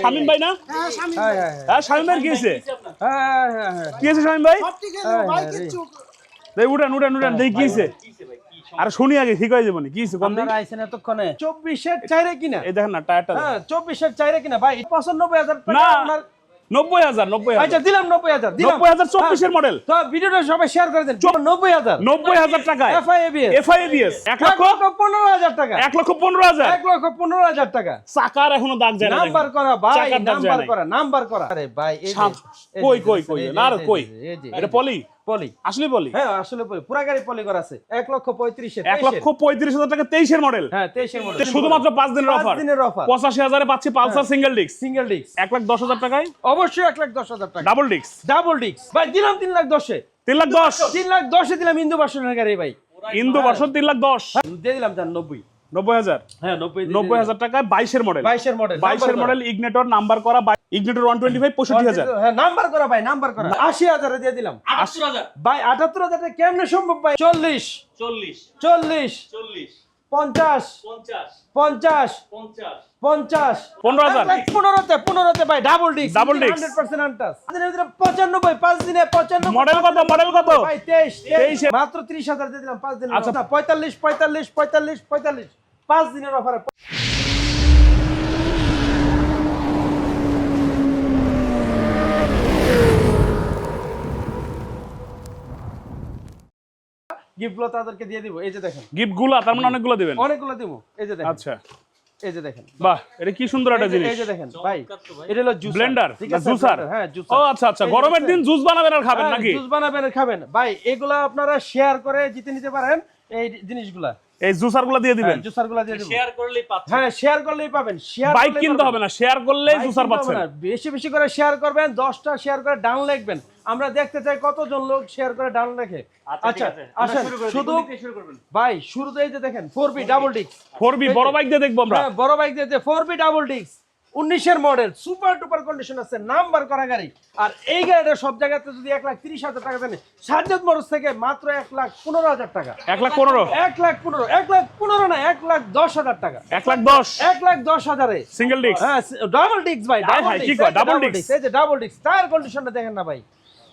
শামিম ভাই না? হ্যাঁ স্বামী হ্যাঁ হ্যাঁ হ্যাঁ। শামিম ভাই কি হয়েছে? হ্যাঁ হ্যাঁ হ্যাঁ। কি হয়েছে শামিম ভাই? উঠেন উঠেন উঠেন দেখি কি হয়েছে? আরে শুনি আগে ঠিক হয়ে যাব কি হয়েছে আপনারা আইছেন এতক্ষণে। চব্বিশের চাইরে কিনা? এই দেখেন না টায়ারটা চব্বিশের চাইরে কিনা? ভাই পঁচানব্বই হাজার টাকা না। আপনার নব্বই হাজার নব্বই আচ্ছা দিলাম নব্বই হাজার নব্বই হাজার চব্বিশের মডেল তো ভিডিওটা সবাই শেয়ার করে দেন। নব্বই হাজার। নব্বই হাজার টাকায়। এফআইএবিএস এফআইএবিএস এক লক্ষ? পনেরো হাজার টাকা। এক লক্ষ পনেরো হাজার। এক লক্ষ পনেরো হাজার টাকা। চাকার এখনও দাগ যায় নাম্বার করা ভাই নাম্বার করা নাম্বার করা। আরে ভাই কই কই কই? না আর কই? এটা পলি? পলি? আসলে পলি? হ্যাঁ আসলে পলি। পুরা গাড়ি পলি করা আছে। এক লক্ষ পঁয়ত্রিশে এক লক্ষ পঁয়ত্রিশ হাজার টাকা তেইশের মডেল হ্যাঁ তেইশের মডেল শুধুমাত্র পাঁচ দিনের অফার দিনের অফার পঁচাশি হাজারে পাচ্ছি Pulsar single disc single disc এক লাখ দশ হাজার টাকায়? অবশ্যই এক লাখ দশ হাজার টাকা ডাবল ডিস্ক ডাবল ডিস্ক ভাই দিলাম তিন লাখ দশে। তিন লাখ দশ। তিন লাখ দশে দিলাম ইন্দু বাসনের গাড়ি ভাই। ইন্দু বর্ষণ তিন লাখ দশ। দিয়ে দিলাম জান নব্বই। নব্বই হাজার? হ্যাঁ নব্বই নব্বই হাজার টাকায় বাইশের মডেল বাইশের মডেল বাইশের মডেল ইগনেটর নাম্বার করা ইগনেটর ওয়ান টোয়েন্টি ফাইভ পঁয়ষট্টি হাজার। হ্যাঁ নাম্বার করা ভাই নাম্বার দিয়ে দিলাম। ভাই টাকা কেমনে সম্ভব ভাই? ভাই double Double disc। Hundred percent untouched ভিতরে দিনে মডেল কত মডেল কত? ভাই তেইশ। তেইশ তেইশে। মাত্র ত্রিশ হাজার দিয়ে দিলাম পাঁচ দিনের আচ্ছা। আচ্ছা পঁয়তাল্লিশ পঁয়তাল্লিশ পঁয়তাল্লিশ পঁয়তাল্লিশ। পাঁচ দিনের অফারে। গিফটগুলো তাদেরকে দিয়ে দিব। এই যে দেখেন। গিফটগুলা তার মানে অনেকগুলো দিবেন? অনেকগুলো দিব। এই যে দেখেন। আচ্ছা। এই যে দেখেন। বাহ এটা কি সুন্দর একটা জিনিস এই যে দেখেন ভাই এটা হলো জুস ব্লেন্ডার ঠিক আছে? জুসার? হ্যাঁ ও আচ্ছা আচ্ছা গরমের দিন জুস বানাবেন আর খাবেন নাকি? জুস বানাবেন আর খাবেন। ভাই এগুলা আপনারা শেয়ার করে জিতে নিতে পারেন এই জিনিসগুলা। এই জুসারগুলো দিয়ে দিবেন। জুসারগুলো দিয়ে দিবেন শেয়ার করলেই পাচ্ছেন। হ্যাঁ শেয়ার করলেই পাবেন শেয়ার বাইক কিনতে হবে না শেয়ার করলেই জুসার পাচ্ছেন। বেশি বেশি করে শেয়ার করবেন দশটা শেয়ার করে ডাউন লিখবেন। আমরা দেখতে চাই কতজন লোক শেয়ার করে ডাউন লেখে আচ্ছা আসেন শুধু শুরু করবেন? ভাই শুরুতে এই যে দেখেন four B double disc four B বড় বাইক দিয়ে দেখব আমরা। হ্যাঁ, বড় বাইক দিয়ে ফোর বি ডাবল ডিস্ক উনিশের মডেল সুপার টুপার কন্ডিশন আছে নাম্বার করা গাড়ি। আর এই গাড়িটা সব জায়গাতে যদি এক লাখ তিরিশ হাজার টাকা দেন সাজ্জাদ মরজ থেকে মাত্র এক লাখ পনেরো হাজার টাকা। এক লাখ পনেরো? এক লাখ পনেরো এক লাখ পনেরো না এক লাখ দশ হাজার টাকা। এক লাখ দশ? এক লাখ দশ হাজারে। সিঙ্গেল ডিস্ক হ্যাঁ ডাবল ডিস্ক ভাই ডাবল ডিস্ক disc? এই যে ডাবল ডিস্ক টায়ার কন্ডিশনটা দেখেন না ভাই।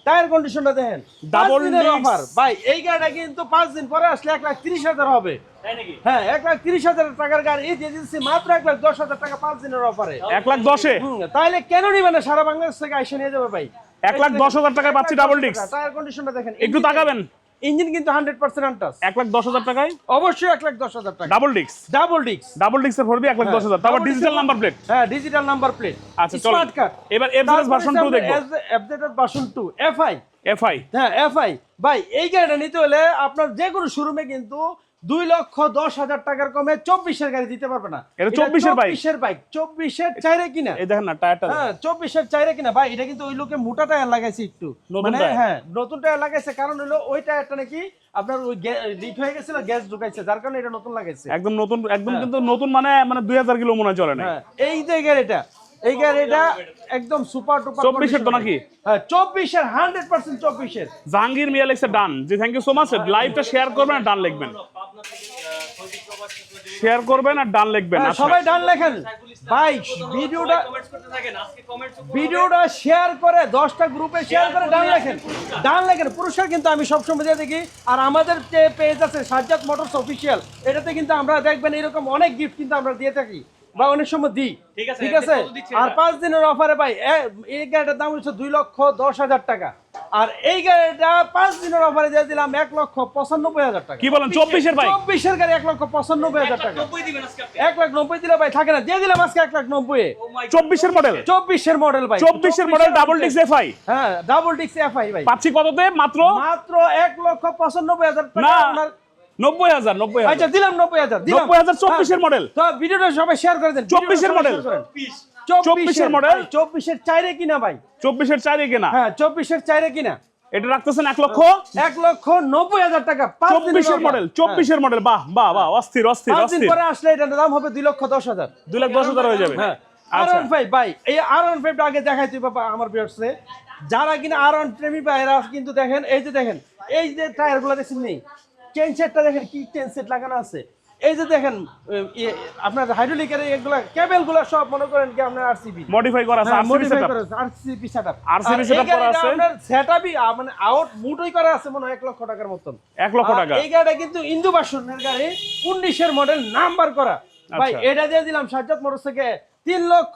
টায়ার কন্ডিশনটা দেখেন। ডাবল অফার ভাই এই গাড়িটা কিন্তু পাঁচ দিন পরে আসলে এক লাখ তিরিশ হাজার হবে। তাই নাকি? হ্যাঁ এক লাখ তিরিশ হাজার টাকার গাড়ি এই দিয়ে দিচ্ছি মাত্র এক লাখ দশ হাজার টাকা পাঁচ দিনের অফারে এক লাখ দশে? তাহলে কেন নিবে না? সারা বাংলাদেশ থেকে আইসে নিয়ে যাবে ভাই। এক লাখ দশ হাজার টাকায় পাচ্ছি ডাবল ডিস্ক টায়ার কন্ডিশনটা দেখেন। একটু তাকাবেন। ইঞ্জিন কিন্তু হান্ড্রেড পার্সেন্ট আনটাস। এক লাখ দশ হাজার টাকায়? অবশ্যই এক লাখ দশ হাজার টাকা। ডাবল ডিক্স ডাবল ডিক্স ডাবল ডিক্স ফোর ভরবি এক লাখ দশ হাজার। তারপর ডিজিটাল নাম্বার প্লেট হ্যাঁ ডিজিটাল নাম্বার প্লেট আচ্ছা চলো। স্মার্ট কার্ড এবার এফজেড ভার্সন টু দেখব। আপডেটেড ভার্সন 2 এফআই এফআই হ্যাঁ এফআই ভাই এই গাড়িটা নিতে হলে আপনার যে কোনো শোরুমে কিন্তু দুই লক্ষ দশ হাজার টাকার কমে চব্বিশের গাড়ি দিতে পারবে না। এটা 24 এর bike? চব্বিশের বাইক। চব্বিশের চাইরে কিনা? এই দেখেন না টায়ারটা হ্যাঁ চব্বিশের চাইরে কিনা? ভাই এটা কিন্তু ওই লোকে মোটা টায়ার লাগাইছে একটু। মানে হ্যাঁ নতুন টায়ার লাগাইছে। কারণ হলো ওই টায়ারটা নাকি আপনার ওই লিক হয়ে গেছিল গ্যাস ঢুকাইছে। যার কারণে এটা নতুন লাগাইছে। একদম নতুন একদম কিন্তু নতুন মানে মানে দুই হাজার কিলো মনে চলে না হ্যাঁ এই যে গাড়িটা এই গাড়িটা একদম সুপার টুপার 24 এর। তো নাকি? হ্যাঁ চব্বিশের হান্ড্রেড পার্সেন্ট চব্বিশের। জাহাঙ্গীর মিয়া লেখছে done. G thank you so much লাইভটা শেয়ার করবেন ডান লিখবেন। শেয়ার করবেন আর ডান লিখবেন হ্যাঁ, আচ্ছা। সবাই ডান লেখেন। ভাই ভিডিওটা ভিডিওটা শেয়ার করে দশটা গ্রুপে শেয়ার করে ডান লেখেন। ডান লেখেন। পুরস্কার কিন্তু আমি সবসময় দিয়ে দেখি আর আমাদের যে পেজ আছে সাজ্জাদ মোটরস অফিসিয়াল এটাতে কিন্তু আমরা দেখবেন এরকম অনেক গিফট কিন্তু আমরা দিয়ে থাকি বা অনেক সময় দিই। ঠিক আছে, আর পাঁচ দিনের অফারে ভাই এই গাড়িটার দাম হচ্ছে দুই লক্ষ দশ হাজার টাকা। আর এই গাড়িটা পাঁচ দিনের অফারে দিয়ে দিলাম এক লক্ষ পঁচানব্বই হাজার টাকা। কি বলেন চব্বিশের বাইক? চব্বিশের গাড়ি এক লক্ষ পঁচানব্বই হাজার টাকা। এক লাখ নব্বই দিলে ভাই থাকে না দিয়ে দিলাম আজকে এক লাখ নব্বই। Oh. চব্বিশের মডেল চব্বিশের মডেল ভাই। চব্বিশের মডেল ডাবল ডিস্ক এফআই হ্যাঁ ডাবল ডিক্স এফ আই ভাই। পাচ্ছি কততে? মাত্র? মাত্র এক লক্ষ পঁচানব্বই হাজার টাকা না আপনার নব্বই হাজার নব্বই আচ্ছা হাজার দিলাম নব্বই হাজার নব্বই হাজার চব্বিশের হ্যাঁ। মডেল তো ভিডিওটা সবাই শেয়ার করে দেন চব্বিশের মডেল। চব্বিশের মডেল। চব্বিশের চাইরে কিনা ভাই? চব্বিশের চারি কেনা? হ্যাঁ চব্বিশের চাইরে কিনা? এটা রাখতেছেন এক লক্ষ? এক লক্ষ নব্বই হাজার টাকা চব্বিশের মডেল চব্বিশের মডেল বাহ বাহ বাহ অস্থির অস্থির হ্যাঁ। অস্থির। পরে আসলে এটার দাম হবে দুই লক্ষ দশ হাজার। দুই লাখ দশ হাজার হয়ে যাবে। হ্যাঁ। আর ওয়ান ফাইভ ভাই এই আর ওয়ান ফাইভটা আগে দেখাই তুই বাবা আমার বিয়ার্সে যারা কিনা আর ওয়ান প্রেমী ভাই এরা কিন্তু দেখেন এই যে দেখেন এই যে টায়ারগুলো দেখছেন নেই চেন সেটটা দেখেন কি চেন সেট লাগানো আছে? এই যে দেখেন আপনার হাইড্রোলিকের এগুলা কেবলগুলো সব মনে করেন কি আপনার আরসিবি মডিফাই করা আছে RCB setup RCB setup RCB setup করা আছে। আপনার সেটআপই মানে আউট মুটই করা আছে মনে হয় 1 লক্ষ টাকার মতন। এক লক্ষ টাকা। এই গাড়িটা কিন্তু ইন্দু বাসনের গাড়ি 19 এর মডেল নাম্বার করা ভাই আচ্ছা। এটা দিয়ে দিলাম সাজ্জাদ মোটরস থেকে 3 লক্ষ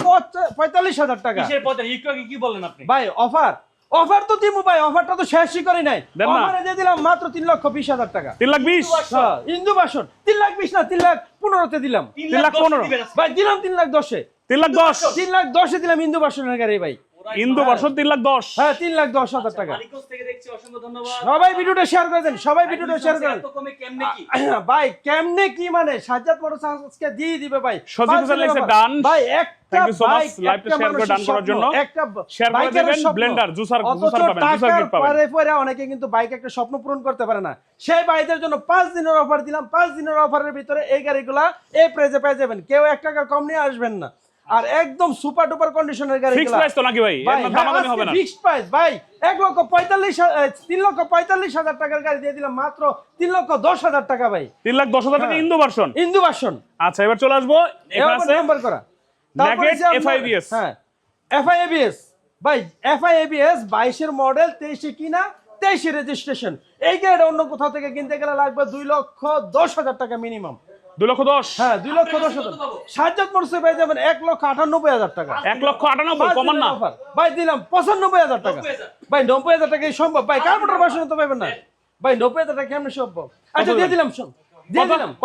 পঁচ- পঁয়তাল্লিশ হাজার টাকা। কিসের পথে আগে কি বললেন আপনি? ভাই অফার অফার তো দিমু ভাই অফারটা তো শেষই করি নাই। আমারে অফারে দিয়ে দিলাম মাত্র 3 লক্ষ 20 হাজার টাকা। তিন লাখ বিশ? হ্যাঁ, ইন্দু বাসন। 3 লাখ 20 না 3 লাখ 15 তে দিলাম। তিন লক্ষ লাখ দশ পনেরো। ভাই দিলাম 3 লাখ 10 এ তিন লাখ দশ। 3 লাখ 10 এ দিলাম ইন্দু বাসনের গাড়ি ভাই। ইন্দু বর্ষণ তিন লাখ দশ। হ্যাঁ 3 লাখ 10 হাজার টাকা। মালিকগঞ্জ থেকে দেখছি অসংখ্য ধন্যবাদ। সবাই ভিডিওটা শেয়ার করে দেন সবাই ভিডিওটা শেয়ার করেন এত কমে কেমনে কি? ভাই কেমনে কি মানে? সাজ্জাদ মোটরস আজকে দিয়ে দিবে ভাই। সজীব হোসেন লিখছে, offer। done. ভাই টা একটা করে করার স্বপ্ন, জন্য। একটা করে বাইকের দেবেন, স্বপ্ন। blender, juicer, অথচ juicer পাবেন, juicer টাকার পাবেন। পরে পরে অনেকে কিন্তু বাইক একটা স্বপ্ন পূরণ করতে পারে না। সেই বাইকের জন্য পাঁচ দিনের অফার দিলাম পাঁচ দিনের অফারের ভিতরে এই গাড়িগুলা এই প্রাইজে পেয়ে যাবেন। কেউ এক টাকা কম নিয়ে আসবেন না। আর একদম সুপার ডুপার কন্ডিশনের গাড়ি ফিক্স প্রাইস তো নাকি ভাই? এর দামাদামি হবে না। ফিক্সড প্রাইস ভাই এক লক্ষ পঁয়তাল্লিশ হা- এ, তিন লক্ষ পঁয়তাল্লিশ হাজার টাকার গাড়ি দিয়ে দিলাম মাত্র তিন লক্ষ দশ হাজার টাকা ভাই। তিন লাখ দশ হাজার টাকা। ইন্দু ভার্সন ইন্দু বাসন আচ্ছা এবার চলে আসব। এখানে আছে নাম্বার করা। তারপরে আপনার- হ্যাঁ এফআইএবিএস ভাই এফআইএবিএস বাইশের মডেল তেইশে কিনা তেইশে রেজিস্ট্রেশন এই গাড়িটা অন্য কোথাও থেকে কিনতে গেলে লাগবে দুই লক্ষ দশ হাজার টাকা মিনিমাম দুই লক্ষ দশ। হ্যাঁ দুই লক্ষ দশ হাজার। সাহায্য করছে ভাই যাবেন এক লক্ষ আটানব্বই হাজার টাকা। এক লক্ষ আটানব্বই কমান না। ভাই। দিলাম পঁচানব্বই হাজার টাকা। ভাই নব্বই হাজার টাকা সম্ভব? ভাই কার্বোটার বাসন তো পাবেন না। ভাই নব্বই হাজার টাকা কেমন সম্ভব? আচ্ছা দিয়ে দিলাম শোন।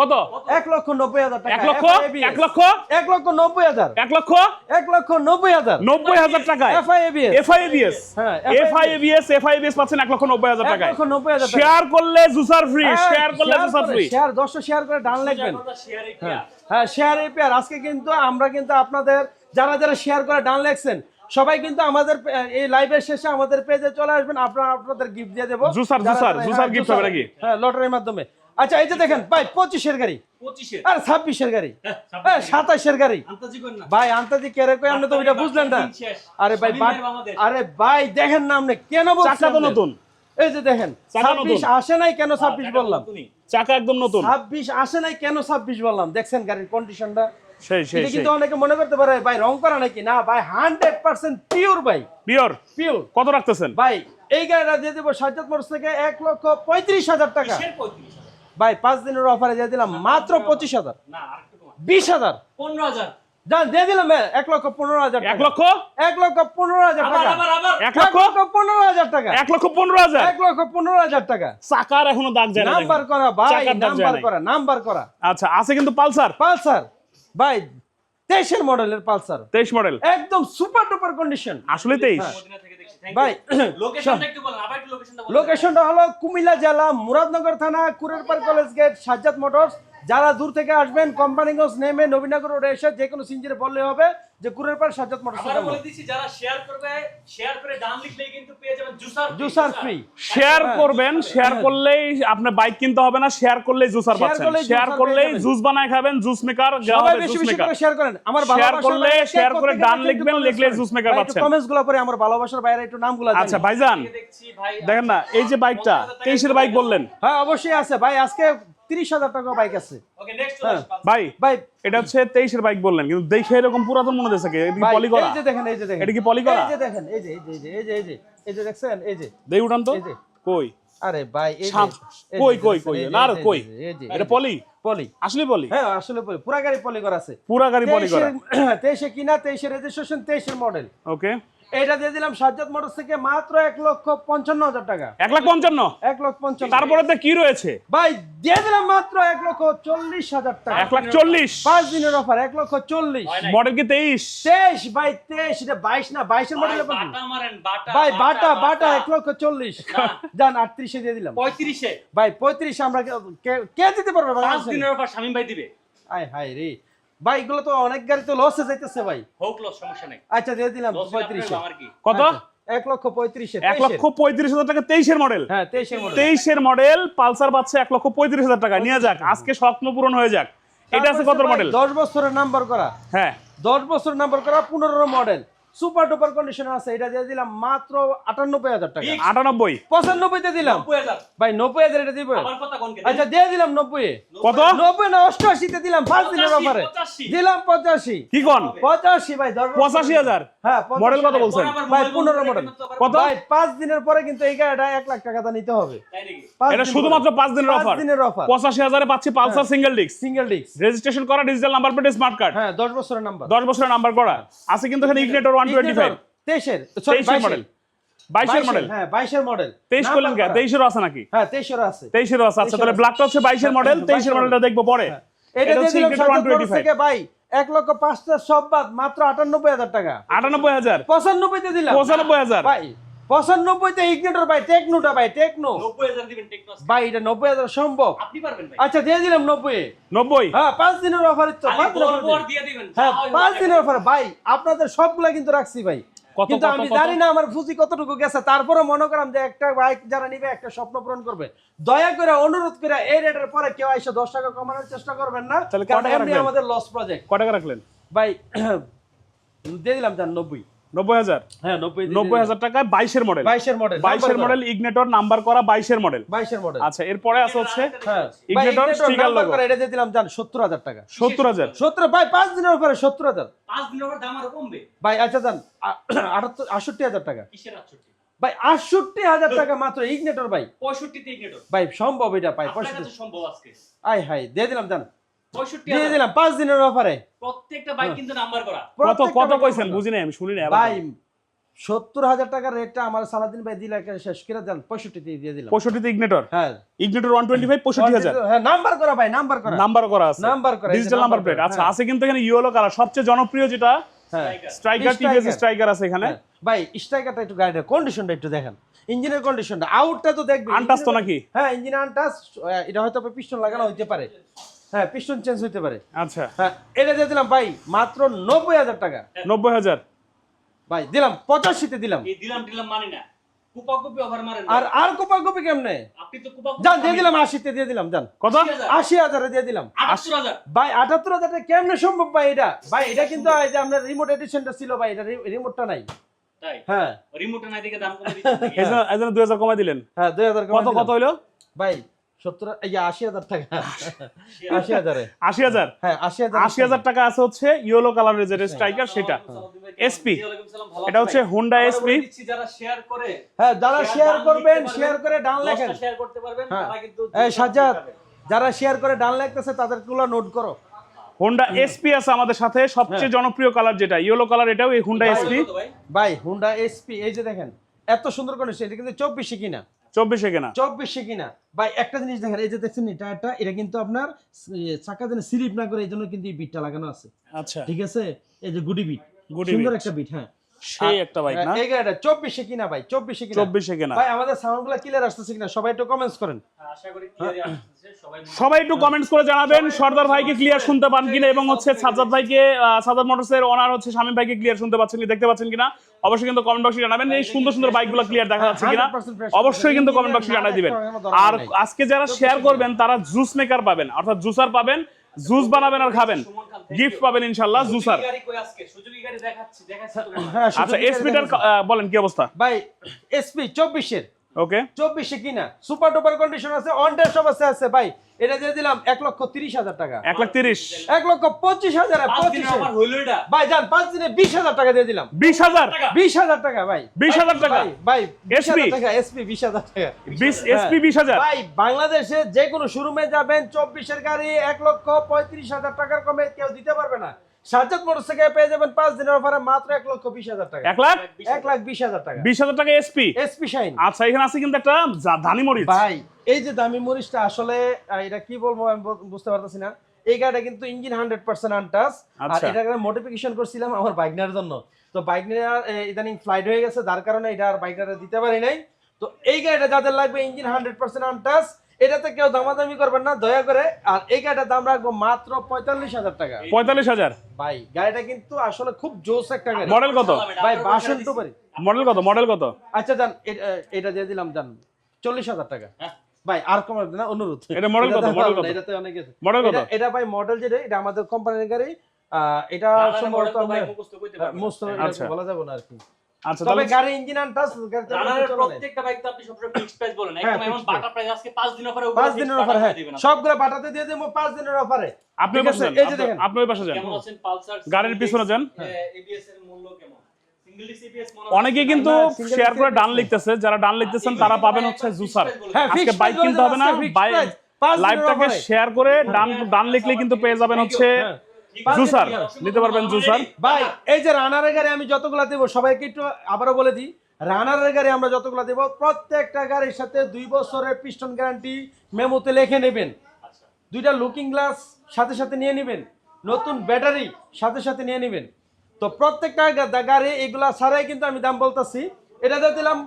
কত? এক লক্ষ নব্বই হাজার এক লক্ষ? এক লক্ষ? এক লক্ষ নব্বই হাজার। এক লক্ষ? এক লক্ষ নব্বই হাজার। নব্বই হাজার টাকায়? FIABS এফআইবিএস হ্যাঁ, এফআইবিএস এফআইবিএস পাচ্ছেন এক লক্ষ নব্বই হাজার এক লক্ষ নব্বই হাজার টাকা শেয়ার করলে জুসার ফ্রি শেয়ার করলে জুসার ফ্রি শেয়ার দশটা শেয়ার করে ডান লিখবেন। হ্যাঁ হ্যাঁ শেয়ার এপিআর আজকে কিন্তু আমরা কিন্তু আপনাদের যারা যারা শেয়ার করে ডান লেখছেন সবাই কিন্তু আমাদের এই লাইভের শেষে আমাদের পেজে চলে আসবেন। আপনারা আপনাদের গিফট দিয়ে দেবো। জুসার, জুসার, জুসার হ্যাঁ, হবে নাকি? হ্যাঁ লটারির মাধ্যমে। আচ্ছা এই যে দেখেন ভাই পঁচিশের গাড়ি। পঁচিশে আর ছাব্বিশের গাড়ি। হ্যাঁ, হ্যাঁ সাতাশের গাড়ি। আন্তাজি করেন না। ভাই আন্তাজি কেরে কই আপনি তো ওইটা বুঝলেন না। আরে ভাই স্বামী বাট- মেয়ের বাংলাদেশ। আরে ভাই দেখেন না আপনি কেন বলছেন চাকা তো আপনি? নতুন। এই যে দেখেন ছাব্বিশ আসে নাই কেন ছাব্বিশ বললাম? চাকা একদম নতুন। ছাব্বিশ আসে নাই কেন ছাব্বিশ বললাম? দেখছেন গাড়ির কন্ডিশনটা কিন্তু অনেকে মনে করতে পারে ভাই রং করা নাকি? না ভাই হান্ড্রেড পার্সেন্ট পিওর ভাই। পিওর পিওর কত রাখতেছেন? ভাই এই গাড়িটা দিয়ে দেবো সাজ্জাদ মোটরস থেকে এক লক্ষ পঁয়ত্রিশ হাজার টাকা? ভাই পাঁচ দিনের অফারে দিয়ে দিলাম মাত্র পঁচিশ হাজার। না আরেকটু কমান বিশ হাজার। পনেরো হাজার। দিয়ে দিলাম এক লক্ষ পনেরো হাজার এক লক্ষ? এক লক্ষ পনেরো হাজার টাকা। আবার আবার। এক লক্ষ? পনেরো হাজার টাকা। এক লক্ষ পনেরো হাজার? এক লক্ষ পনেরো হাজার টাকা। চাকার এখনও দাগ যায় না নাম্বার করা ভাই চাকার নাম্বার করা নাম্বার করা। আচ্ছা আছে কিন্তু পালসার? পালসার। ভাই তেইশের মডেলের পালসার। তেইশ মডেল। একদম সুপার ডুপার কন্ডিশন। আসলে তেইশ। মদিনা থেকে দেখছি থ্যাংক ভাই, ইউ লোকেশনটা একটু বলেন। আবার একটু লোকেশনটা হলো কুমিল্লা জেলা মুরাদনগর থানা Kurerpar college gate Sajjad motors. যারা দূর থেকে আসবেন কোম্পানিগঞ্জ নেমে নবীনগর রোডে এসে যে কোনো সিঞ্জিরে বললে হবে যে কুরেরপার সাজ্জাদ মোটরস আবারও বলে। দিচ্ছি যারা শেয়ার করবে শেয়ার করে ডান লিখলেই কিন্তু পেয়ে যাবেন জুসার জুসার ফ্রি শেয়ার করবেন শেয়ার করলেই আপনার বাইক কিনতে হবে না শেয়ার করলেই জুসার পাচ্ছেন। শেয়ার করলেই জুস বানায় খাবেন জুস মেকার সবাই বেশি বেশি করে শেয়ার করেন। আমার Share ভালোবাসার করলে, শেয়ার করে ডান লিখবেন, লিখলে জুস মেকার পাচ্ছেন। comments গুলো পরে আমার ভালোবাসার বাইরে একটু নামগুলো আচ্ছা ভাইজান দেখেন না এই যে বাইকটা তেইশের বাইক বললেন? হ্যাঁ অবশ্যই আছে। ভাই আজকে তিরিশ হাজার টাকা বাইক আছে। ওকে নেক্সট হ্যাঁ। ভাই ভাই এটা হচ্ছে তেইশের বাইক বললেন কিন্তু দেখে এরকম পুরাতন মনে হচ্ছে পলি করা এই যে দেখেন এই যে দেখেন। এটা কি পলি করা? এই যে দেখেন এই যে এই যে এই যে এই যে এই যে দেখছেন? এই যে। দেই উঠান তো। কই? আরে ভাই এই কই কই কই? না আর কই? এটা পলি? পলি। আসলে পলি? হ্যাঁ আসলে পলি। পুরা গাড়ি পলি করা আছে। পুরা গাড়ি পলি করা তেইশের- তেইশে কিনা তেইশে রেজিস্ট্রেশন তেইশের মডেল ওকে এটা দিয়ে দিলাম সাজ্জাদ মোটরস থেকে মাত্র এক লক্ষ পঞ্চান্ন হাজার টাকা। এক লাখ পঞ্চান্ন? এক লক্ষ পঞ্চান্ন। তারপরে তো কি রয়েছে? ভাই দিয়ে দিলাম মাত্র এক লক্ষ চল্লিশ হাজার টাকা। এক লাখ চল্লিশ? পাঁচ দিনের অফার এক লক্ষ চল্লিশ। মডেল কি তেইশ? তেইশ ভাই তেইশ এটা বাইশ না বাইশের ভাই, মডেল বাটা বাটা ভাই বাটা বাটা এক লক্ষ চল্লিশ। যান আটত্রিশে দিয়ে দিলাম। পঁয়ত্রিশে। ভাই পঁয়ত্রিশে আমরা কে- দিতে পারবে? ভাই পাঁচ দিনের পর শামিম ভাই দিবে। আয় হায় রে। ভাই এগুলো তো অনেক গাড়ি তো লসে যাইতেছে ভাই। হোক লস সমস্যা নাই। আচ্ছা দিয়ে দিলাম লস পঁয়ত্রিশে। আমার কি? কত? আচ্ছা, এক লক্ষ পঁয়ত্রিশ এক লক্ষ পঁয়ত্রিশ হাজার টাকা তেইশের মডেল হ্যাঁ তেইশের তেইশের মডেল পালসার পাচ্ছে এক লক্ষ পঁয়ত্রিশ হাজার টাকা। নিয়ে যাক আজকে স্বপ্ন পূরণ হয়ে যাক। এটা আছে কত মডেল দশ বছরের নাম্বার করা। হ্যাঁ। দশ বছরের নাম্বার করা পনেরো মডেল সুপার ডুপার কন্ডিশনে আছে এটা দিয়ে দিলাম মাত্র আটানব্বই হাজার টাকা। আটানব্বই? পঁচানব্বই তে দিলাম ভাই নব্বই হাজার এটা দিব? আমার কথা কোন আচ্ছা দিয়ে দিলাম নব্বই। কত? নব্বই না অষ্টআশিতে দিলাম পাঁচ দিনের অফারে দিলাম পঁচাশি। কি কোন? পঁচাশি ভাই পঁচাশি হাজার? হ্যাঁ মডেল কত বলছেন? ভাই, পনেরো মডেল। কত? ভাই পাঁচ দিনের পরে কিন্তু এই গাড়িটা এক লাখ টাকা নিতে হবে। তাই নাকি? এটা শুধুমাত্র। পাঁচ দিনের অফার দিনের অফার পঁচাশি হাজারে পাচ্ছি Pulsar single disc single disc registration করা digital number plate smart card হ্যাঁ দশ বছরের নাম্বার দশ বছরের নাম্বার করা। আছে কিন্তু এখানে ইগনেটর ওয়ান টোয়েন্টি ফাইভ তেইশের তেইশের মডেল বাইশের মডেল হ্যাঁ বাইশের মডেল তেইশ করলেন কে তেইশেরও আছে নাকি? হ্যাঁ তেইশের আছে। তেইশেরও আছে। আচ্ছা তাহলে ব্ল্যাকটা হচ্ছে বাইশের মডেল হ্যাঁ, তেইশের মডেলটা দেখব পরে। এটা এটা হচ্ছে ওয়ান টোয়েন্টি ফাইভ ভাই এক লক্ষ পাঁচটা সব বাদ মাত্র আটানব্বই হাজার টাকা। আটানব্বই হাজার? পঁচানব্বই তে দিলাম। পঁচানব্বই হাজার? ভাই পঁচানব্বই তে ইগনেটর ভাই টেকনোটা ভাই টেকনো। নব্বই হাজার দিবেন টেকনোস। ভাই এটা নব্বই হাজার সম্ভব। আপনি পারবেন ভাই। আচ্ছা দিয়ে দিলাম নব্বই। নব্বই? হ্যাঁ পাঁচ দিনের অফার। হ্যাঁ পাঁচ দিনের অফার ভাই আপনাদের সবগুলা কিন্তু রাখছি ভাই। কিন্তু আমি? জানি না আমার ফুচি কতটুকু গেছে। তারপরে মনে করাম যে একটা বাইক যারা নিবে একটা স্বপ্ন পূরণ করবে। দয়া করে অনুরোধ করে এই রেটের পরে কেউ এসে দশ টাকা কমানোর চেষ্টা করবেন না। কারণ এমনি আমাদের লস প্রজেক্ট কয় টাকা রাখলেন? ভাই দিয়ে দিলাম যান নব্বই। নব্বই হাজার। হ্যাঁ নব্বই হাজার টাকায় বাইশের মডেল বাইশের মডেল বাইশের মডেল ইগনেটর নাম্বার করা বাইশের মডেল বাইশের মডেল আচ্ছা এরপরে আছে হচ্ছে হ্যাঁ Ignitor sticker এটা দিয়ে দিলাম যান সত্তর হাজার টাকা। সত্তর হাজার। সত্তর ভাই পাঁচ দিনের উপরে সত্তর হাজার। পাঁচ দিনের পর দাম আরও কমবে। ভাই আচ্ছা যান আটাত্তর আটষট্টি হাজার টাকা। কিসের 68? ভাই আটষট্টি হাজার টাকা মাত্র ইগনেটর ভাই। 65 তে ভাই সম্ভব এটা ভাই পঁয়ষট্টি। সম্ভব আজকে। আই হাই দিয়ে দিলাম জান। 65 দিয়ে দিলাম পাঁচ দিনের অফারে। প্রত্যেকটা বাইক কিন্তু নাম্বার করা। কত কত কইছেন? বুঝি নাই আমি শুনি নাই ভাই সত্তর হাজার টাকার রেটটা আমার সালাদিন ভাই দিলে শেষ করে দেন পঁয়ষট্টি দিয়ে দিলাম। পঁয়ষট্টিতে ইগনেটর হ্যাঁ। ইগনেটর ওয়ান টোয়েন্টি ফাইভ পঁয়ষট্টি হাজার? হ্যাঁ নাম্বার করা ভাই নাম্বার করা। নাম্বার করা আছে। নাম্বার করা, ডিজিটাল নাম্বার নাম্বার প্লেট আচ্ছা হ্যাঁ। আছে কিন্তু এখানে ইয়েলো কালার সবচেয়ে জনপ্রিয় যেটা হ্যাঁ। স্ট্রাইকার টিভিএস স্ট্রাইকার আছে এখানে। হ্যাঁ। ভাই স্ট্রাইকারটা একটু কন্ডিশনটা একটু দেখেন। ইঞ্জিনের কন্ডিশনটা আউটটা তো দেখবেন। তো নাকি? হ্যাঁ ইঞ্জিন এটা হয়তো পিস্টন লাগানো হইতে পারে। হ্যাঁ পিস্টন চেঞ্জ হইতে পারে। আচ্ছা। হ্যাঁ এটা দিয়ে দিলাম ভাই মাত্র নব্বই হাজার টাকা। নব্বই হাজার? ভাই দিলাম পঁচাশিতে দিলাম। এই দিলাম মানি না। কুপাকুপি অফার মারেন না। আর আর কোপা কপি কেমনে? আপনি তো কুপাকুপি যান দিয়ে দিলাম আশিতে দিয়ে দিলাম যান। কত? আশি হাজারে দিয়ে দিলাম। 78000 ভাই আটাত্তর হাজার কেমনে সম্ভব ভাই এটা? ভাই এটা কিন্তু এই যে আপনার রিমোট এডিশনটা ছিল ভাই এটা রিমোটটা নাই। হ্যাঁ। নাই দেখে দাম কমে দুই হাজার কমাই দিলেন। হ্যাঁ দুই হাজার কত কত হইল? ভাই সত্তর আশি হাজার টাকা। আশি হাজারে আশি হাজার? হ্যাঁ আশি হাজার আশি হাজার টাকা আছে হচ্ছে ইয়েলো কালারের যে স্ট্রাইকার সেটা। SP এটা হচ্ছে Honda SP যারা শেয়ার করে হ্যাঁ যারা শেয়ার করবেন শেয়ার করে ডান লেখেন। শেয়ার করতে পারবেন হ্যাঁ। তারা কিন্তু এই সাজ্জাদ যারা শেয়ার করে ডান লেখতেছে তাদেরগুলো নোট করো। হোন্ডা এসপি আছে আমাদের সাথে সবচেয়ে জনপ্রিয় কালার যেটা ইয়েলো কালার এটাও এই হোন্ডা এসপি ভাই। ভাই হুন্ডা এসপি এই যে দেখেন এত সুন্দর কন্ডিশন এটা কিন্তু চব্বিশে কিনা। চব্বিশে কেনা। চব্বিশে কিনা। ভাই একটা জিনিস দেখেন এই যে দেখছেন টায়ারটা এটা কিন্তু আপনার চাকা যেন স্লিপ না করে এই জন্য কিন্তু এই বিটটা লাগানো আছে। আচ্ছা। ঠিক আছে? এই যে গুডি বিট। গুডি সুন্দর। একটা বিট হ্যাঁ। সেই একটা বাইক না? এই গাড়িটা চব্বিশে কিনা ভাই? চব্বিশে কিনা? চব্বিশে কেনা। ভাই আমাদের সাউন্ডগুলা ক্লিয়ার আসতেছে কিনা? সবাই একটু কমেন্টস করেন। আশা করি ক্লিয়ারই আসছে সবাই সবাই একটু কমেন্টস করে জানাবেন। সর্দার ভাইকে ক্লিয়ার শুনতে পান কিনা এবং হচ্ছে সাজ্জাদ ভাইকে সাজ্জাদ মোটরস এর ওনার হচ্ছে শামীম ভাইকে ক্লিয়ার শুনতে পাচ্ছেন দেখতে পাচ্ছেন কিনা? অবশ্যই কিন্তু কমেন্ট বক্সে জানাবেন। এই সুন্দর সুন্দর বাইকগুলো ক্লিয়ার দেখা যাচ্ছে কিনা অবশ্যই কিন্তু কমেন্ট বক্সে জানাই দিবেন। আর আজকে যারা শেয়ার করবেন তারা জুস মেকার পাবেন। অর্থাৎ জুসার পাবেন জুস বানাবেন আর খাবেন। গিফট পাবেন ইনশাআল্লাহ জুসার। সুজুকি গাড়ি কই আজকে? সুজুকি গাড়ি দেখাচ্ছি দেখাচ্ছি তো গাড়ি। হ্যাঁ আচ্ছা এসপি এসপিটার বলেন কি অবস্থা? ভাই এসপি চব্বিশের। ওকে? চব্বিশে কিনা? সুপার ডুপার কন্ডিশন আছে অন টেস্ট অবস্থা আছে ভাই। এটা দিয়ে দিলাম এক লক্ষ তিরিশ হাজার টাকা। এক লাখ তিরিশ। এক লক্ষ পঁচিশ হাজার পঁচিশে। ভাই যান পাঁচ দিনে বিশ হাজার টাকা দিয়ে দিলাম। বিশ হাজার? বিশ হাজার টাকা ভাই। বিশ হাজার টাকা? ভাই ভাই হাজার টাকা এসপি বিশ হাজার টাকা। বিশ এসপি বিশ হাজার? ভাই বাংলাদেশে যে কোনো শোরুমে যাবেন চব্বিশের গাড়ি এক লক্ষ পঁয়ত্রিশ হাজার টাকার কমে কেউ দিতে পারবে না। সাজ্জাদ মোটরস থেকে পেয়ে যাবেন পাঁচ দিনের অফারে মাত্র এক লক্ষ বিশ হাজার টাকা। এক লাখ? এক লাখ বিশ হাজার টাকা। বিশ হাজার টাকা এসপি এসপি শাইন। আচ্ছা এখানে আছে কিন্তু একটা ধানি মরিচ। ভাই এই যে দামি মরিচটা আসলে এটা কি বলব আমি বুঝতে পারতেছি না। এই গাড়িটা কিন্তু ইঞ্জিন হান্ড্রেড পার্সেন্ট আনটাস। আর আচ্ছা। এটা মডিফিকেশন করছিলাম আমার বাইক নেওয়ার জন্য। তো বাইক নেওয়ার ইদানিং ফ্লাইট হয়ে গেছে যার কারণে এটা আর বাইক দিতে পারি নাই। তো এই গাড়িটা যাদের লাগবে ইঞ্জিন হান্ড্রেড পার্সেন্ট আনটাস এটাতে কেউ দামাদামি করবেন না দয়া করে। আর এই গাড়িটার দাম রাখব মাত্র পঁয়তাল্লিশ হাজার টাকা। পঁয়তাল্লিশ হাজার? ভাই গাড়িটা কিন্তু আসলে খুব জোস একটা গাড়ি। মডেল কত? ভাই বাসন তো পারি। মডেল কত? মডেল কত? আচ্ছা এ- এটা দিয়ে দিলাম যান চল্লিশ হাজার টাকা। হ্যাঁ। ভাই আর কমার না অনুরোধ। এটা model কত? এটা তো- অনেক আছে। মডেল কত? এটা- ভাই মডেল যেটা এটা আমাদের কোম্পানির গাড়ি। আহ, এটা সম্ভবত আমরা-। মুস্ত আচ্ছা। বলা যাবে না আর কি। আচ্ছা তবে গাড়ি ইঞ্জিন আনটাস রানারের প্রত্যেকটা বাইক তো আপনি সবসময় ফিক্সড প্রাইস বলেন। হ্যাঁ, একদম এমন বাটা প্রাইস আজকে 5 দিন অফারে পাঁচ দিনের অফার হ্যাঁ। সবগুলো বাটাতে দিয়ে দেবো পাঁচ দিনের অফারে আপনি ওই ঠিক পাশে আছে, যান এই যে দেখেন। আপনি ওই পাশে যান। কেমন আছেন পালসার গাড়ির পিছনে যান। এবিএস এর মূল্য কেমন? সিঙ্গেল ডিসি এবিএস অনেকে কিন্তু শেয়ার করে ডান লিখতেছে যারা ডান লিখতেছেন তারা পাবেন হচ্ছে জুসার। হ্যাঁ আজকে বাইক কিনতে হবে না বাইক লাইভটাকে শেয়ার করে ডান ডান লিখলে কিন্তু পেয়ে যাবেন হচ্ছে হ্যাঁ। জুসার নিতে পারবেন জুসার? ভাই এই যে রানারের গাড়ি আমি যতগুলা দেবো সবাইকে একটু আবারও বলে দিই রানারের গাড়ি আমরা যতগুলা দেবো প্রত্যেকটা গাড়ির সাথে দুই বছরের পিস্টন গ্যারান্টি মেমোতে লিখে নেবেন। দুইটা লুকিং গ্লাস সাথে সাথে নিয়ে নেবেন নতুন ব্যাটারি সাথে সাথে নিয়ে নেবেন। তো প্রত্যেকটা গাড়ি এগুলা ছাড়াই কিন্তু আমি দাম বলতেছি। এটাতে দিলাম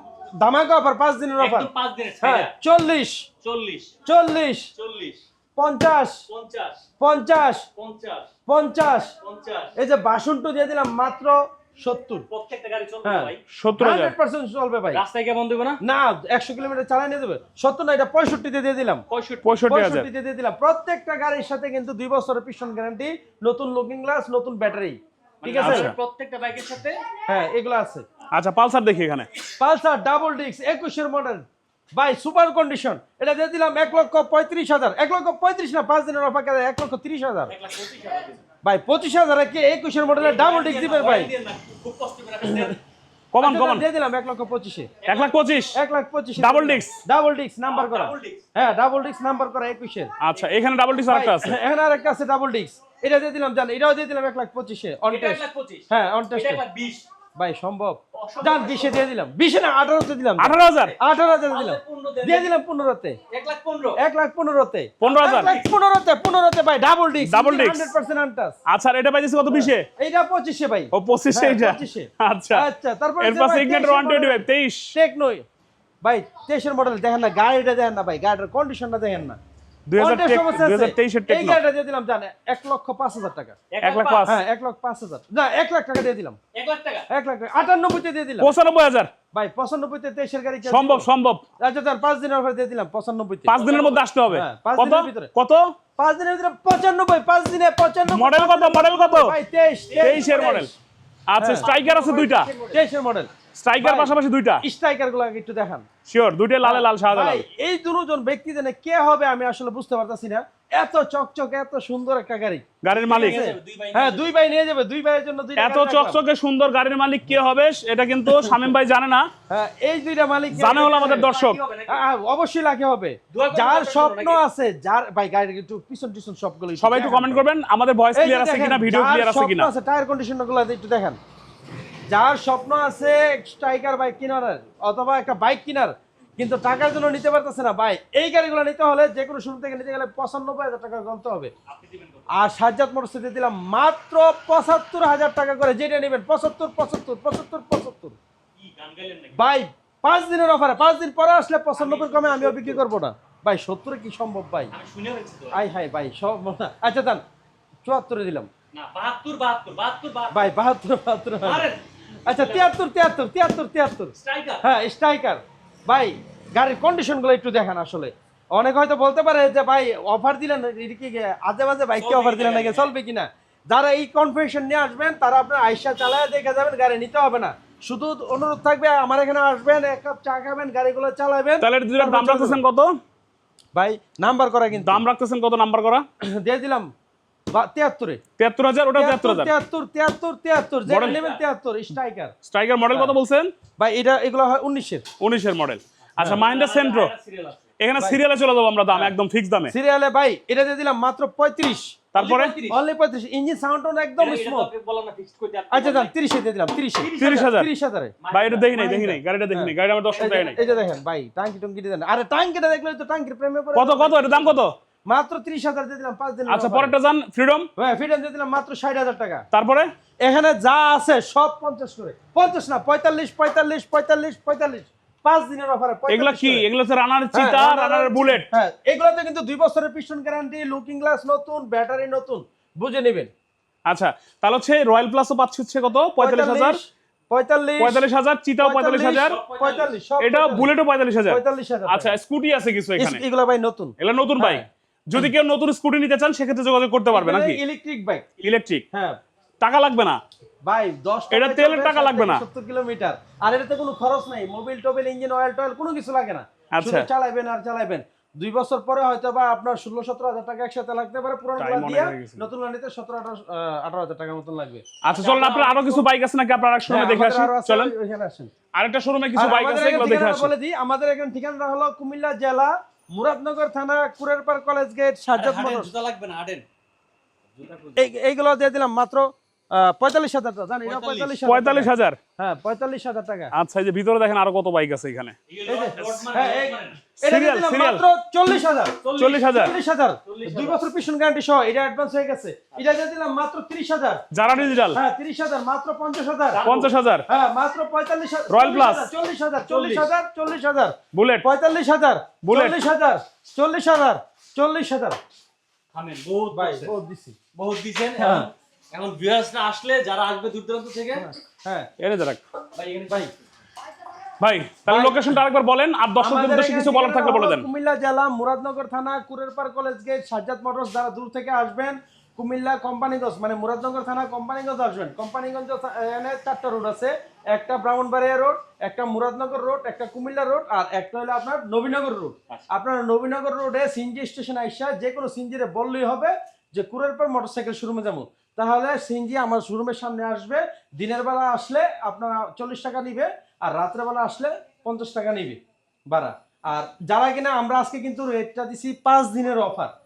ধামাকা অফার পাঁচ দিনের অফার একদম 5 দিনের হ্যাঁ চল্লিশ। 40 চল্লিশ। 40 পঞ্চাশ। 50 পঞ্চাশ। 50 পঞ্চাশ। এই যে বাসনটা দিয়ে দিলাম মাত্র সত্তর। প্রত্যেকটা গাড়ি চলবে হ্যাঁ। ভাই। সত্তর হান্ড্রেড পার্সেন্ট চলবে ভাই। রাস্তায় কেমন দেবে না? না একশো কিলোমিটার চালাই নিয়ে দেবে সত্তর না এটা পঁয়ষট্টিতে দিয়ে দিলাম। 65 পঁয়ষট্টি হাজার। পঁয়ষট্টিতে দিয়ে দিলাম। প্রত্যেকটা গাড়ির সাথে কিন্তু দুই বছরের পিছন গ্যারান্টি নতুন লুকিং গ্লাস নতুন ব্যাটারি ঠিক আছে? আচ্ছা। প্রত্যেকটা বাইকের সাথে হ্যাঁ এগুলো আছে। আচ্ছা পালসার দেখি এখানে। পালসার ডাবল ডিস্ক একুশের মডেল ভাই সুপার কন্ডিশন। এটা দিয়ে দিলাম এক লক্ষ পঁয়ত্রিশ হাজার। এক লক্ষ পঁয়ত্রিশ না পাঁচ দিনের অফার কেটে এক লক্ষ তিরিশ হাজার। 1 লাখ 25 হাজার দিবেন। ভাই পঁচিশ হাজার কি একুশের মডেলের ডাবল ডিস্ক দিবেন ভাই। খুব কষ্ট করে রাখেন দেন। কমান আচ্ছা, কমান। দিয়ে দিলাম এক লক্ষ পঁচিশে। এক লাখ পঁচিশ। এক লাখ পঁচিশে Double disc? Double disc number করা। হ্যাঁ ডাবল ডিস্ক নাম্বার করা একুশের। আচ্ছা এখানে ডাবল ডিস আরেকটা আছে। এখানে আর একটা আছে ডাবল ডিস্ক এটা দিয়ে দিলাম জান এটাও দিয়ে দিলাম এক লাখ পঁচিশে অন টেস্ট হ্যাঁ অন টেস্ট বিশ। ভাই সম্ভব। জান বিশে দিয়ে দিলাম। বিশে না আঠারোতে দিলাম। আঠারো হাজার? আঠারো হাজার দিলাম। দিয়ে দিলাম। পনেরোতে। এক লাখ পনেরো। এক লাখ পনেরোতে। পনেরো হাজার। পনেরোতে পনেরোতে ভাই double disc double disc। Hundred percent untouched আচ্ছা এটা পাইতেছি কত বিশে? এইটা পঁচিশে ভাই। ও পঁচিশে হ্যাঁ, এটা আচ্ছা। আচ্ছা তারপর এর পাশে ইগনেটর ওয়ান টোয়েন্টি ফাইভ তেইশ। টেকনোই। ভাই তেইশের মডেল দেখেন না গাড়িটা দেখেন না ভাই গাড়িটার কন্ডিশনটা দেখেন না। হ্যাঁ পঁচানব্বই হাজার। ভাই পঁচানব্বইতে তেইশের গাড়ি সম্ভব? সম্ভব। আচ্ছা পাঁচ দিনের দিয়ে দিলাম পঁচানব্বইতে। পাঁচ দিনের মধ্যে আসতে হবে। হ্যাঁ, কত? ভিতরে। কত? পাঁচ দিনের ভিতরে পঁচানব্বই পাঁচ দিনে পঁচানব্বই। মডেল কত? মডেল কত? ভাই তেইশ তেইশের মডেল। আচ্ছা হ্যাঁ। স্ট্রাইকার আছে দুইটা। তেইশের মডেল। স্ট্রাইকার পাশাপাশি দুইটা? স্ট্রাইকারগুলো একটু দেখান। শিওর দুইটা লালে লাল সাদা লাল। ভাই, এই দুজন ব্যক্তি জানে কে হবে আমি আসলে বুঝতে পারতাছি না। এত চকচকে এত সুন্দর একটা গাড়ি। গাড়ির মালিক। হ্যাঁ দুই ভাই নিয়ে যাবে দুই ভাইয়ের জন্য দুইটা এত চকচকে সুন্দর গাড়ির মালিক কে হবে এটা কিন্তু শামীম ভাই জানে না। হ্যাঁ এই দুইটা মালিক জানে হলো আমাদের দর্শক। অবশ্যই লাগে হবে। যার স্বপ্ন আছে যার ভাই গাড়ির একটু পিছন টিছন সবগুলো সবাই একটু কমেন্ট করবেন আমাদের ভয়েস ক্লিয়ার আছে কিনা ভিডিও ক্লিয়ার আছে কিনা? টায়ার কন্ডিশনগুলো একটু দেখেন। যার স্বপ্ন আছে স্ট্রাইকার বাইক কেনার অথবা একটা বাইক কেনার কিন্তু টাকার জন্য নিতে পারতেছে না ভাই এই গাড়িগুলো নিতে হলে যে কোনো শুরু থেকে নিতে গেলে পঁচানব্বই হাজার টাকা গলতে হবে? আর সাজ্জাদ মোটরসে দিয়ে দিলাম মাত্র পঁচাত্তর হাজার টাকা করে যেটা নেবেন পঁচাত্তর পঁচাত্তর পঁচাত্তর পঁচাত্তর? ভাই পাঁচ দিনের অফারে পাঁচ দিন পরে আসলে পঁচানব্বই কমে আমিও বিক্রি করব না ভাই সত্তরে কি সম্ভব ভাই। আই হাই ভাই সব আচ্ছা দান চুয়াত্তরে দিলাম না, 72, 72, 72, 72 ভাই বাহাত্তর বাহাত্তর। আচ্ছা তিয়াত্তর তিয়াত্তর তিয়াত্তর তিয়াত্তর। হ্যাঁ স্ট্রাইকার ভাই গাড়ির কন্ডিশনগুলো একটু দেখেন আসলে। অনেক হয়তো বলতে পারে যে ভাই অফার দিলেন কি আজে বাজে? বাইককে অফার দিলেন নাকি? চলবে কিনা যারা এই কনফিউশন নিয়ে আসবেন তারা আপনার আইসা চালায় দেখে যাবেন গাড়ি নিতে হবে না। শুধু অনুরোধ থাকবে আমার এখানে আসবেন এক কাপ চা খাবেন গাড়িগুলো চালাবেন। তাহলে দাম রাখতেছেন কত? ভাই নাম্বার করা কিন্তু। দাম রাখতেছেন কত? নাম্বার করা? দিয়ে দিলাম। তিয়াত্তরে। তিয়াত্তর হাজার ওটা তিয়াত্তর হাজার। তিয়াত্তর তিয়াত্তর তিয়াত্তর যেটা তিয়াত্তর স্ট্রাইকার স্ট্রাইকার মডেল। কত বলছেন? ভাই এটা এগুলো হয় উনিশের। উনিশের মডেল আচ্ছা। সেন্ট্রো একটা serial আছে। এখানে সিরিয়ালে চলে যাব আমরা দাম একদম ফিক্স দামে। সিরিয়ালে ভাই এটা দিয়ে দিলাম মাত্র পঁয়ত্রিশ। তারপরে? অনলি পঁয়ত্রিশ। ইঞ্জিন সাউন্ড একদম স্মুথ আচ্ছা দাম তিরিশে দিয়ে দিলাম তিরিশে। তিরিশ হাজার। তিরিশ হাজারে। ভাই এটা দেখি নাই দেখি নাই। গাড়িটা দেখি নাই। হ্যাঁ। গাড়ি আমার দর্শক এই নাই। এই যে দেখেন ভাই টাঙ্কি টুঙ্কি দেন। আরে টাঙ্কিটা দেখলে তো টাঙ্কির প্রেমে কত কত? এটা দাম কত? মাত্র তিরিশ হাজার দিয়ে দিলাম পাঁচ দিন আচ্ছা পরেরটা যান ফ্রিডম হ্যাঁ দিয়ে দিলাম মাত্র হাজার টাকা। তারপরে? এখানে যা আছে সব পঞ্চাশ করে। পঞ্চাশ না পঁয়তাল্লিশ পঁয়তাল্লিশ পঁয়তাল্লিশ পঁয়তাল্লিশ। পাঁচ দিনের অফারে এগুলা কি? এগুলো হচ্ছে রানার হ্যাঁ, চিতা রানার বুলেট হ্যাঁ এগুলোতে কিন্তু দুই বছরের পিস্টন গ্যারান্টি লুকিং গ্লাস নতুন ব্যাটারি নতুন। বুঝে নেবেন। আচ্ছা তাহলে হচ্ছে রয়্যাল প্লাসও পাচ্ছি হচ্ছে কত? পঁয়তাল্লিশ হাজার? পঁয়তাল্লিশ হাজার চিতাও পঁয়তাল্লিশ হাজার। এটা বুলেটও পঁয়তাল্লিশ হাজার। পঁয়তাল্লিশ হাজার আচ্ছা স্কুটি আছে কিছু এখানে। এগুলো ভাই নতুন। এগুলো নতুন বাইক হ্যাঁ। যদি কেউ নতুন স্কুটি নিতে চান সেক্ষেত্রে যোগাযোগ করতে পারবে নাকি? ইলেকট্রিক বাইক ইলেকট্রিক হ্যাঁ। টাকা লাগবে না? ভাই দশ এটা তেলের টাকা লাগবে না। সত্তর কিলোমিটার। আর এটাতে কোনো খরচ নাই। মোবিল টোবিল ইঞ্জিন অয়েল টয়েল কোনো কিছু লাগে না। আচ্ছা। শুধু চালাবেন আর চালাবেন দুই বছর পরে হয়তো বা আপনার ষোলো সতেরো হাজার টাকা একসাথে লাগতে পারে পুরোনো দিয়ে নতুন গাড়িতে সতেরো আঠারো হাজার টাকার মতন লাগবে। আচ্ছা চলেন আপনার আরও কিছু বাইক আছে নাকি? আপনার আরেক শোরুমে হ্যাঁ, দেখে চলেন। আরেকটা শোরুমে কিছু বাইক আছে এখানে এগুলো দেখে ঠিকানাটা বলে দিই। আমাদের এখানে ঠিকানাটা হলো কুমিল্লা জেলা মুরাদনগর থানা কুরেরপাড় কলেজ গেট সাজ্জাদ জুতা লাগবে না আডেন জুতা এই এইগুলো দিয়ে দিলাম মাত্র পঁয়তাল্লিশ হাজার পঁয়তাল্লিশ। পঁয়তাল্লিশ হাজার হ্যাঁ পঁয়তাল্লিশ হাজার টাকা। আচ্ছা এই যে ভিতরে দেখেন আরও কত বাইক আছে এখানে। মানে হ্যাঁ, মানে চল্লিশ হাজার। চল্লিশ হাজার। চল্লিশ হাজার। দুই বছর পিছন গ্যারান্টি সহ এটা অ্যাডভান্স হয়ে গেছে। এটা দিয়ে দিলাম মাত্র তিরিশ হাজার। যারা ডিজিটাল হ্যাঁ তিরিশ হাজার মাত্র পঞ্চাশ হাজার। পঞ্চাশ হাজার। হ্যাঁ মাত্র পঁয়তাল্লিশ হাজার। Royal Plus। চল্লিশ হাজার চল্লিশ হাজার চল্লিশ হাজার বুলেট পঁয়তাল্লিশ হাজার। চল্লিশ হাজার চল্লিশ হাজার চল্লিশ হাজার। থামেন, বহুত ভাই বহুত দিছি বহুত দিছেন। এখন- ভিউয়ার্সরা আসলে যারা আসবে দূর দূরান্ত থেকে হ্যাঁ এনে যারা ভাই এখানে ভাই। ভাই তাহলে লোকেশনটা আরেকবার বলেন আর দর্শকদের উদ্দেশ্যে কিছু বলার থাকলে বলে দেন। কুমিল্লা জেলা মুরাদনগর থানা Kurerpar college gate Sajjad motors যারা দূর থেকে আসবেন। কুমিল্লা কোম্পানিগঞ্জ মানে মুরাদনগর থানা কোম্পানিগঞ্জ আসবেন। কোম্পানিগঞ্জ এখানে চারটা রোড আছে। একটা ব্রাহ্মণবাড়িয়া রোড একটা মুরাদনগর রোড একটা কুমিল্লা রোড আর একটা হলো আপনার নবীনগর রোড আচ্ছা। আপনার নবীনগর রোডে সিনজি স্টেশন আইসা যে কোনো সিনজিরে বললেই হবে যে কুরেরপাড় মোটরসাইকেল শোরুমে যাব। তাহলে সিনজি আমার শোরুমের সামনে আসবে, দিনের বেলা আসলে আপনার চল্লিশ টাকা নিবে আর রাত্রেবেলা আসলে পঞ্চাশ টাকা নিবে বাড়া আর যারা কিনা, আমরা আজকে কিন্তু রেটটা দিছি পাঁচ দিনের অফার